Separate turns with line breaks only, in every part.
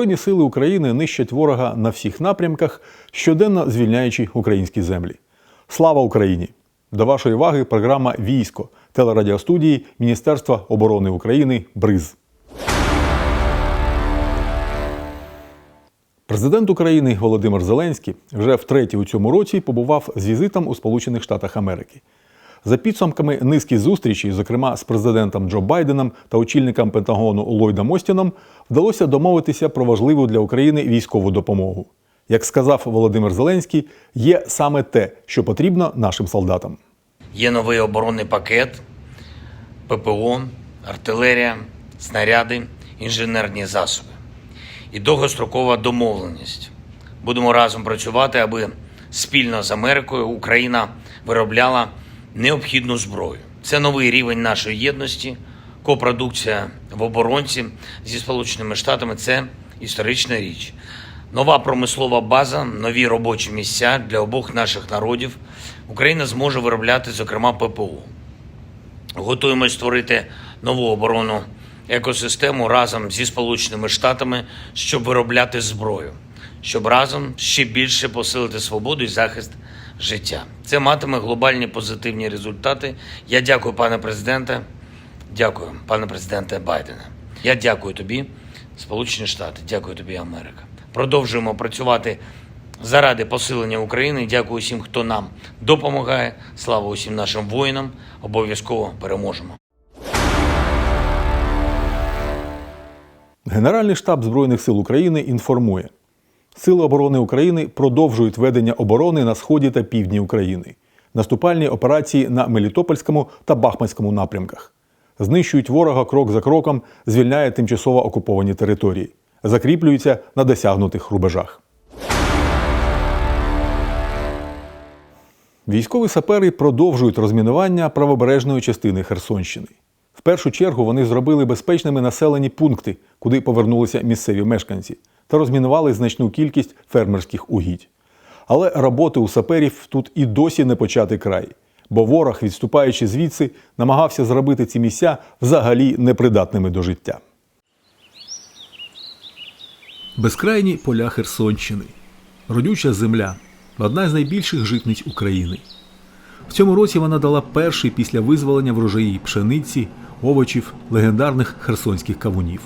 Збройні сили України нищать ворога на всіх напрямках, щоденно звільняючи українські землі. Слава Україні! До вашої уваги програма Військо телерадіостудії Міністерства оборони України БРИЗ. Президент України Володимир Зеленський вже втретє у цьому році побував з візитом у Сполучених Штатах Америки. За підсумками низки зустрічей, зокрема з президентом Джо Байденом та очільником Пентагону Ллойдом Остіном, вдалося домовитися про важливу для України військову допомогу. Як сказав Володимир Зеленський, є саме те, що потрібно нашим солдатам.
Є новий оборонний пакет, ППО, артилерія, снаряди, інженерні засоби і довгострокова домовленість. Будемо разом працювати, аби спільно з Америкою Україна виробляла необхідну зброю. Це новий рівень нашої єдності, копродукція в оборонці зі Сполученими Штатами це історична річ. Нова промислова база, нові робочі місця для обох наших народів. Україна зможе виробляти, зокрема, ППО. Готуємось створити нову оборонну екосистему разом зі Сполученими Штатами, щоб виробляти зброю, щоб разом ще більше посилити свободу і захист життя. Це матиме глобальні позитивні результати. Я дякую, пане президенте. Дякую, пане президенте Байдене. Я дякую тобі, Сполучені Штати. Дякую тобі, Америка. Продовжуємо працювати заради посилення України. Дякую всім, хто нам допомагає. Слава усім нашим воїнам. Обов'язково переможемо.
Генеральний штаб Збройних сил України інформує: Сили оборони України продовжують ведення оборони на сході та півдні України, наступальні операції на Мелітопольському та Бахманському напрямках. Знищують ворога крок за кроком, звільняє тимчасово окуповані території, закріплюються на досягнутих рубежах. Військові сапери продовжують розмінування правобережної частини Херсонщини. В першу чергу вони зробили безпечними населені пункти, куди повернулися місцеві мешканці, та розмінували значну кількість фермерських угідь. Але роботи у саперів тут і досі не почати край, бо ворог, відступаючи звідси, намагався зробити ці місця взагалі непридатними до життя. Безкрайні поля Херсонщини, родюча земля, одна з найбільших житниць України. В цьому році вона дала перший після визволення врожаї пшениці, овочів, легендарних херсонських кавунів.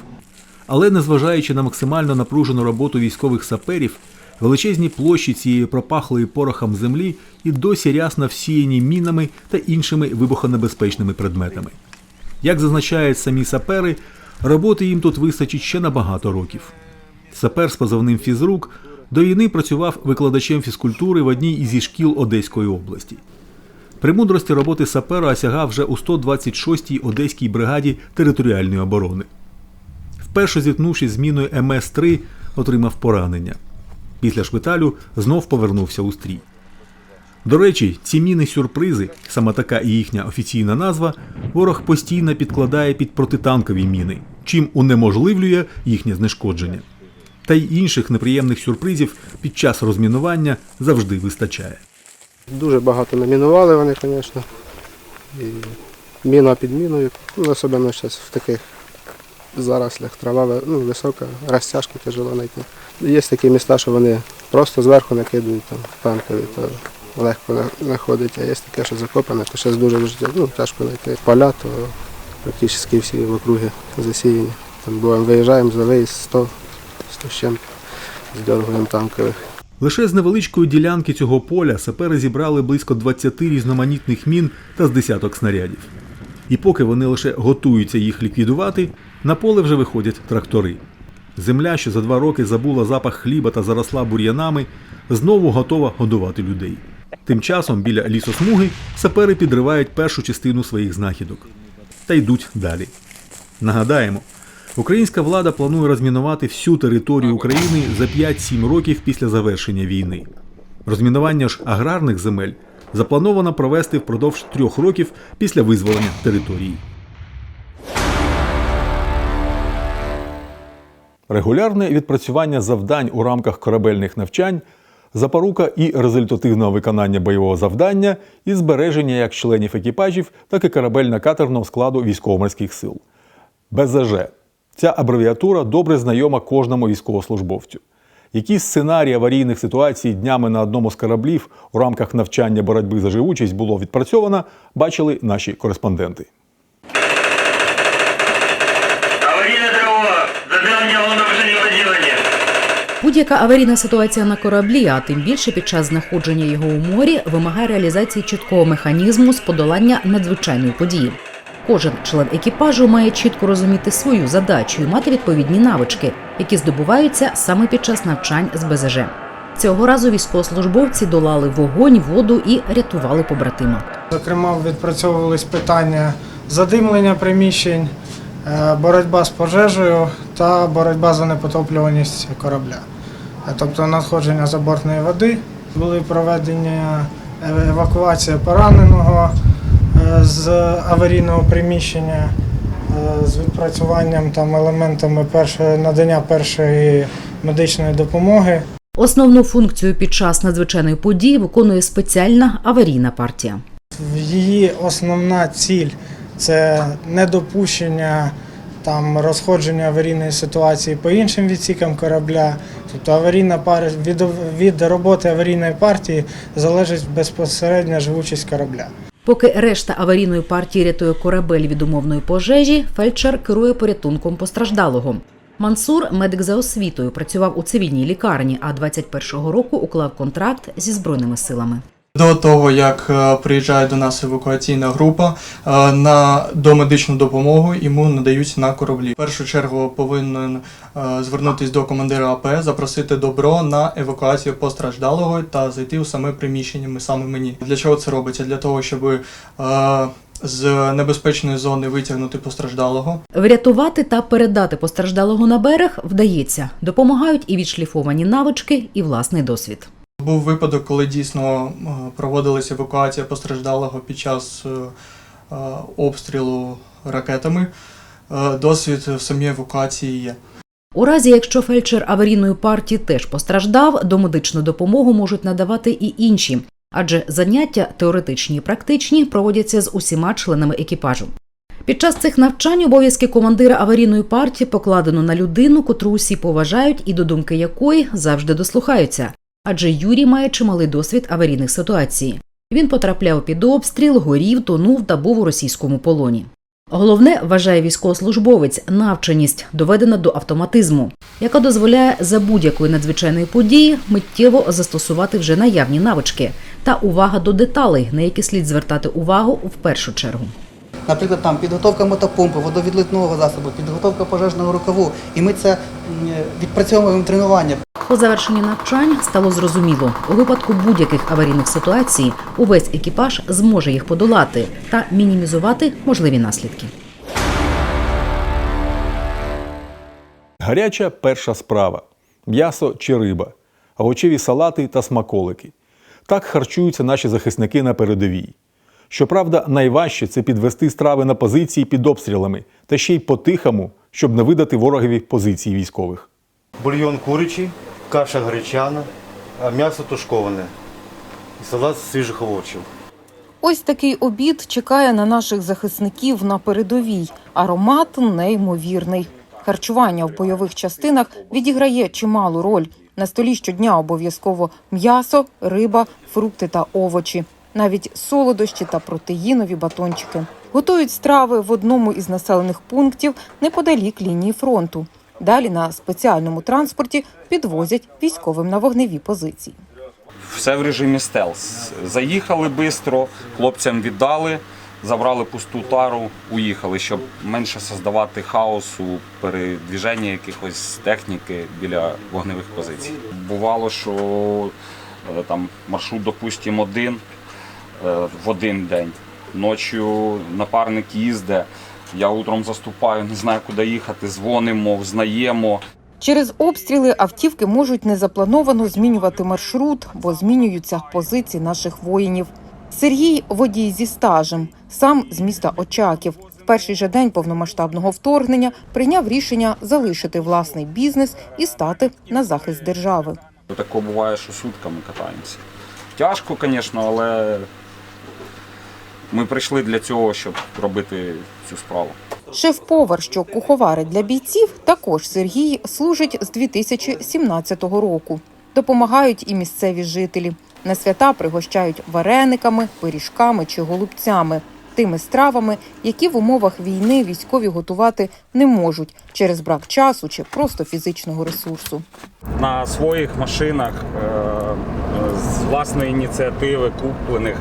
Але незважаючи на максимально напружену роботу військових саперів, величезні площі цієї пропахлої порохом землі і досі рясно всіяні мінами та іншими вибухонебезпечними предметами. Як зазначають самі сапери, роботи їм тут вистачить ще на багато років. Сапер з позовним фізрук до війни працював викладачем фізкультури в одній із шкіл Одеської області. Премудрості роботи сапера осягав вже у 126-й Одеській бригаді територіальної оборони. Вперше зіткнувшись з міною МС-3, отримав поранення. Після шпиталю знов повернувся у стрій. До речі, ці міни-сюрпризи, саме така і їхня офіційна назва, ворог постійно підкладає під протитанкові міни, чим унеможливлює їхнє знешкодження. Та й інших неприємних сюрпризів під час розмінування завжди вистачає.
Дуже багато намінували вони, звісно. І міна під міною. Ну, особливо зараз в таких зарослях трава ну, висока, розтяжку тяжело знайти. Є такі міста, що вони просто зверху накидують там танкові, то легко на- знаходить, а є таке, що закопане, то зараз дуже ну, тяжко знайти. Поля, то практично всі в округи засіяні. Там буваємо, виїжджаємо за виїзд 100, 100 з чим, здергуємо танкових.
Лише з невеличкої ділянки цього поля сапери зібрали близько 20 різноманітних мін та з десяток снарядів. І поки вони лише готуються їх ліквідувати, на поле вже виходять трактори. Земля, що за два роки забула запах хліба та заросла бур'янами, знову готова годувати людей. Тим часом біля лісосмуги сапери підривають першу частину своїх знахідок та йдуть далі. Нагадаємо, українська влада планує розмінувати всю територію України за 5-7 років після завершення війни. Розмінування ж аграрних земель заплановано провести впродовж трьох років після визволення території. Регулярне відпрацювання завдань у рамках корабельних навчань, запорука і результативного виконання бойового завдання і збереження як членів екіпажів, так і корабельно-катерного складу військово-морських сил. БЗЖ Ця абревіатура добре знайома кожному військовослужбовцю. Які сценарії аварійних ситуацій днями на одному з кораблів у рамках навчання боротьби за живучість було відпрацьовано, бачили наші кореспонденти.
Будь-яка аварійна ситуація на кораблі, а тим більше під час знаходження його у морі, вимагає реалізації чіткого механізму з подолання надзвичайної події. Кожен член екіпажу має чітко розуміти свою задачу і мати відповідні навички, які здобуваються саме під час навчань з БЗЖ. Цього разу військовослужбовці долали вогонь, воду і рятували побратима.
Зокрема, відпрацьовувались питання задимлення приміщень, е, боротьба з пожежею та боротьба за непотоплюваність корабля. Е, Тобто надходження забортної води, були проведені е, евакуація пораненого з аварійного приміщення е, з відпрацюванням там елементами першої надання першої медичної допомоги.
Основну функцію під час надзвичайної події виконує спеціальна аварійна партія.
Її основна ціль це недопущення там розходження аварійної ситуації по іншим відсікам корабля. Тобто аварійна пар від, від роботи аварійної партії залежить безпосередньо живучість корабля.
Поки решта аварійної партії рятує корабель від умовної пожежі, фельдшер керує порятунком постраждалого. Мансур, медик за освітою, працював у цивільній лікарні, а 21-го року уклав контракт зі збройними силами.
До того, як е, приїжджає до нас евакуаційна група, е, на домедичну допомогу йому надають на кораблі. В першу чергу повинен е, звернутися до командира АП, запросити добро на евакуацію постраждалого та зайти у саме приміщення ми- саме мені. Для чого це робиться? Для того, щоб з небезпечної зони витягнути постраждалого.
Врятувати та передати постраждалого на берег вдається. Допомагають і відшліфовані навички, і власний досвід.
Був випадок, коли дійсно е, проводилася евакуація постраждалого під час е, е, обстрілу ракетами. Досвід в самій евакуації є.
У разі, якщо фельдшер аварійної партії теж постраждав, домедичну допомогу можуть надавати і інші, адже заняття теоретичні і практичні проводяться з усіма членами екіпажу. Під час цих навчань обов'язки командира аварійної партії покладено на людину, котру усі поважають і до думки якої завжди дослухаються. Адже Юрій має чималий досвід аварійних ситуацій. Він потрапляв під обстріл, горів, тонув та був у російському полоні. Головне, вважає військовослужбовець, навченість доведена до автоматизму, яка дозволяє за будь-якої надзвичайної події миттєво застосувати вже наявні навички та увага до деталей, на які слід звертати увагу в першу чергу.
Наприклад, там підготовка мотопомпи, водовідлитного засобу, підготовка пожежного рукаву. І ми це відпрацьовуємо тренування.
По завершенні навчань стало зрозуміло, у випадку будь-яких аварійних ситуацій увесь екіпаж зможе їх подолати та мінімізувати можливі наслідки.
Гаряча перша справа м'ясо чи риба, овочеві салати та смаколики. Так харчуються наші захисники на передовій. Щоправда, найважче це підвести страви на позиції під обстрілами та ще й по-тихому, щоб не видати ворогові позиції військових.
Бульйон курячий, каша гречана, а м'ясо тушковане і салат з свіжих овочів.
Ось такий обід чекає на наших захисників на передовій. Аромат неймовірний. Харчування в бойових частинах відіграє чималу роль. На столі щодня обов'язково м'ясо, риба, фрукти та овочі, навіть солодощі та протеїнові батончики. Готують страви в одному із населених пунктів неподалік лінії фронту. Далі на спеціальному транспорті підвозять військовим на вогневі позиції.
Все в режимі стелс. Заїхали швидко, хлопцям віддали, забрали пусту тару, уїхали, щоб менше создавати хаосу, передвіження якихось техніки біля вогневих позицій. Бувало, що е, там маршрут, допустимо, один е, в один день. Ночі напарник їздить, я утром заступаю, не знаю, куди їхати, дзвонимо, взнаємо.
Через обстріли автівки можуть незаплановано змінювати маршрут, бо змінюються позиції наших воїнів. Сергій водій зі стажем, сам з міста Очаків. В перший же день повномасштабного вторгнення прийняв рішення залишити власний бізнес і стати на захист держави.
Таке буває, що сутками катаємося. Тяжко, звісно, але ми прийшли для цього, щоб робити цю справу.
Шеф-повар, що куховарить для бійців, також Сергій служить з 2017 року. Допомагають і місцеві жителі. На свята пригощають варениками, пиріжками чи голубцями, тими стравами, які в умовах війни військові готувати не можуть через брак часу чи просто фізичного ресурсу.
на своїх машинах е, е, з власної ініціативи куплених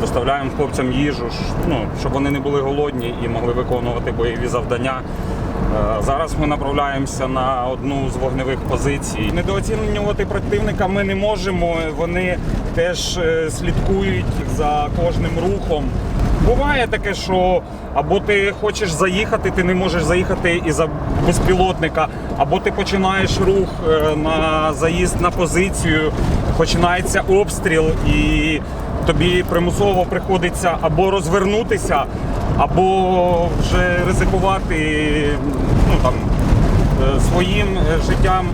доставляємо хлопцям їжу, ну, щоб вони не були голодні і могли виконувати бойові завдання. Е, Зараз ми направляємося на одну з вогневих позицій. Недооцінювати противника ми не можемо. Вони теж е, слідкують за кожним рухом. Буває таке, що або ти хочеш заїхати, ти не можеш заїхати із-за безпілотника, або ти починаєш рух е, на заїзд на позицію, починається обстріл, і тобі примусово приходиться або розвернутися, або вже ризикувати ну, там, е, своїм е, життям.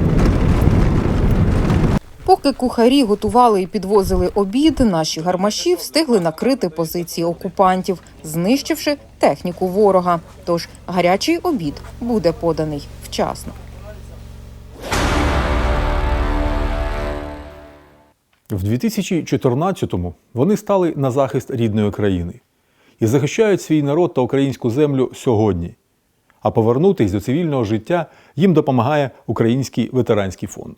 Поки кухарі готували і підвозили обід, наші гармаші встигли накрити позиції окупантів, знищивши техніку ворога. Тож гарячий обід буде поданий вчасно.
В 2014-му вони стали на захист рідної країни і захищають свій народ та українську землю сьогодні. А повернутись до цивільного життя їм допомагає Український ветеранський фонд.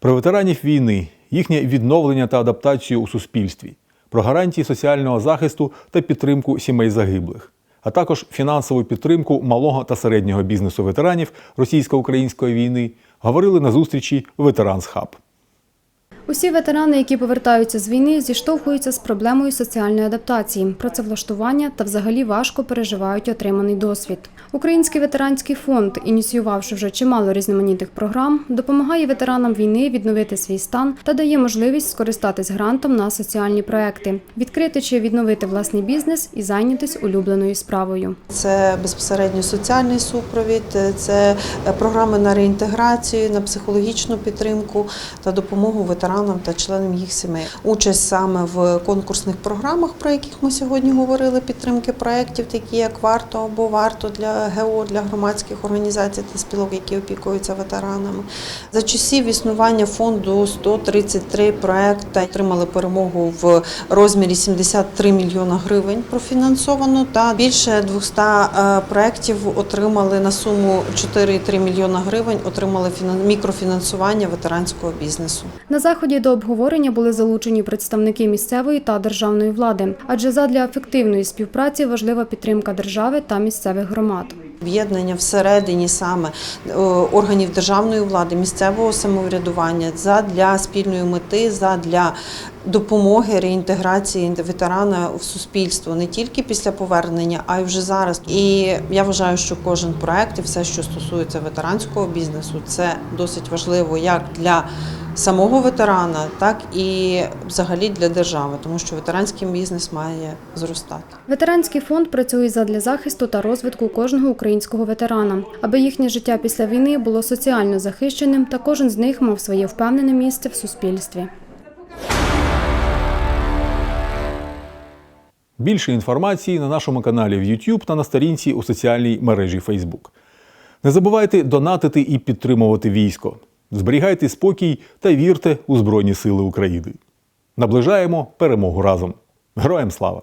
Про ветеранів війни, їхнє відновлення та адаптацію у суспільстві, про гарантії соціального захисту та підтримку сімей загиблих, а також фінансову підтримку малого та середнього бізнесу ветеранів російсько-української війни говорили на зустрічі Ветеранс Хаб.
Усі ветерани, які повертаються з війни, зіштовхуються з проблемою соціальної адаптації, працевлаштування та взагалі важко переживають отриманий досвід. Український ветеранський фонд, ініціювавши вже чимало різноманітних програм, допомагає ветеранам війни відновити свій стан та дає можливість скористатись грантом на соціальні проекти, відкрити чи відновити власний бізнес і зайнятися улюбленою справою.
Це безпосередньо соціальний супровід, це програми на реінтеграцію, на психологічну підтримку та допомогу ветеранам та членам їх сімей. Участь саме в конкурсних програмах, про яких ми сьогодні говорили, підтримки проєктів, такі як варто або варто для ГО, для громадських організацій та спілок, які опікуються ветеранами. За часів існування фонду 133 проекти отримали перемогу в розмірі 73 мільйона гривень профінансовано та більше 200 е, проєктів отримали на суму 4,3 мільйона гривень, отримали фінан- мікрофінансування ветеранського бізнесу.
На заході до обговорення були залучені представники місцевої та державної влади, адже задля ефективної співпраці важлива підтримка держави та місцевих громад.
Об'єднання всередині саме е, органів державної влади, місцевого самоврядування задля спільної мети, задля допомоги реінтеграції ветерана в суспільство не тільки після повернення, а й вже зараз. І я вважаю, що кожен проект і все, що стосується ветеранського бізнесу, це досить важливо як для самого ветерана, так і взагалі для держави, тому що ветеранський бізнес має зростати.
Ветеранський фонд працює задля захисту та розвитку кожного українського ветерана, аби їхнє життя після війни було соціально захищеним, та кожен з них мав своє впевнене місце в суспільстві.
Більше інформації на нашому каналі в YouTube та на сторінці у соціальній мережі Facebook. Не забувайте донатити і підтримувати військо. Зберігайте спокій та вірте у Збройні Сили України. Наближаємо перемогу разом. Героям слава!